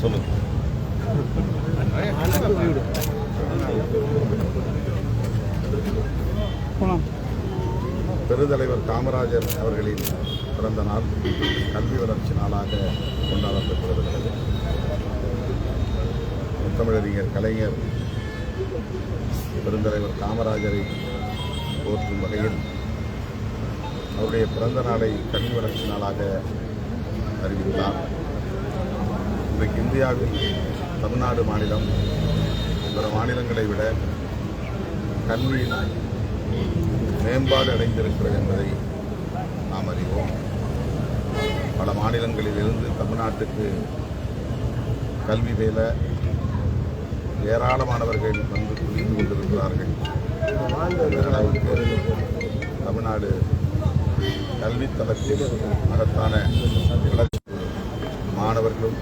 சொல்லுங்க. பெருந்தலைவர் காமராஜர் அவர்களின் பிறந்த நாள் கல்வி வளர்ச்சி நாளாக கொண்டாடப்பட்டு வருகிறது முத்தமிழறிஞர் கலைஞர் பெருந்தலைவர் காமராஜரை போற்றும் வகையில் அவருடைய பிறந்த நாளை கல்வி வளர்ச்சி நாளாக அறிவித்தார். இன்றைக்கு இந்தியாவில் தமிழ்நாடு மாநிலம் பிற மாநிலங்களை விட கல்வியில் மேம்பாடு அடைந்திருக்கிறது என்பதை நாம் அறிவோம். பல மாநிலங்களில் இருந்து தமிழ்நாட்டுக்கு கல்வி பயில ஏராளமானவர்கள் வந்து குவிந்து கொண்டிருக்கிறார்கள். அளவுக்கு தமிழ்நாடு கல்வித்தளத்தில் மகத்தான மாணவர்களும்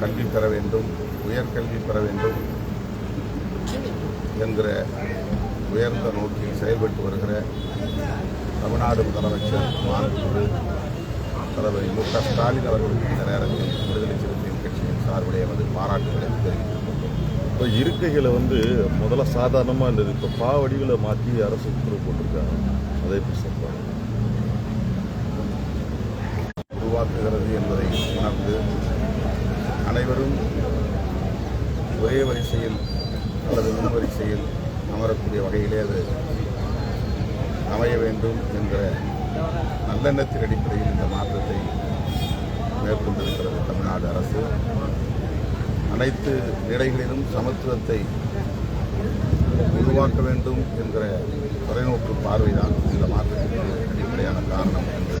கல்வி பெற வேண்டும் உயர்கல்வி பெற வேண்டும் என்கிற உயர்ந்த நோக்கில் செயல்பட்டு வருகிற தமிழ்நாடு முதலமைச்சர் தலைவர் மு க ஸ்டாலின் அவர்களுக்கு இந்த நேரத்தில் விடுதலை சிறுத்தைகள் கட்சியின் சார்புடைய எமது பாராட்டுகளை தெரிவித்துக் கொள்கிறோம். இப்போ இருக்கைகளை வந்து முதல்ல சாதாரணமாக இருந்தது இப்போ பா வடிவில் மாற்றி அரசு உத்தரவு போட்டிருக்காங்க. அதை எப்படி சொல்கிறாங்க உருவாக்குகிறது என்பதை உணர்ந்து அனைவரும் ஒரே வரிசையில் அல்லது முன்வரிசையில் அமரக்கூடிய வகையிலே அது அமைய வேண்டும் என்ற நல்லெண்ணத்தின் அடிப்படையில் இந்த மாற்றத்தை மேற்கொண்டிருக்கிறது தமிழ்நாடு அரசு. அனைத்து நிலைகளிலும் சமத்துவத்தை உருவாக்க வேண்டும் என்கிற தொலைநோக்கு பார்வைதான் இந்த மாற்றத்திற்கு அடிப்படையான காரணம். என்று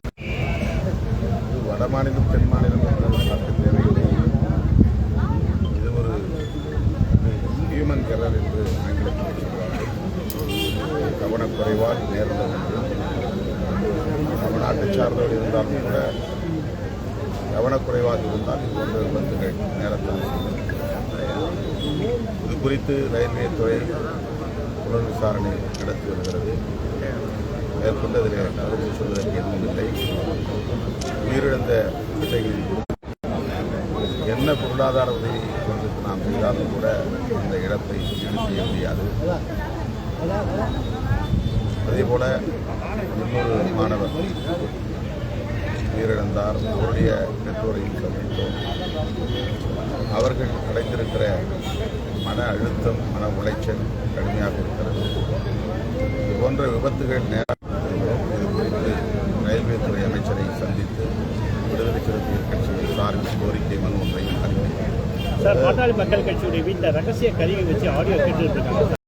வட மாநிலம் தென் மாநிலம் என்ற கவனக்குறைவால் நேர்ந்த நம்ம தமிழ்நாட்டை சார்ந்தவர் இருந்தாலும் கூட கவனக்குறைவாக இருந்தால் இது போன்ற விபத்துகள் நேரத்தில் இது குறித்து ரயில்வே துறை புலன் விசாரணை நடத்தி வருகிறது. மேற்கொண்டு அதில் கருத்து சொல்வதற்கு உயிரிழந்த குழந்தைகளின் என்ன பொருளாதார உதவி கொண்டு நாம் செய்தாலும் கூட இந்த இடத்தை ஈடு செய்ய முடியாது. அதேபோல இன்னொரு மாணவர் உயிரிழந்தார். அவருடைய பெற்றோரையும் சந்தித்தோம். அவர்கள் அடைந்திருக்கிற மன அழுத்தம் மன உளைச்சல் கடுமையாக இருக்கிறது. இது போன்ற விபத்துகள் நேரம் இது குறித்து ரயில்வே துறை அமைச்சரை சந்தித்து விடுதலை சிறுத்தைகள் கட்சியின் சார்பில் கோரிக்கை மனு ஒன்றையும் அறிவித்தார் சார் பாட்டாளி மக்கள் கட்சியுடைய வீட்டில் ரகசிய கருவி வச்சு ஆடியோ கேட்டு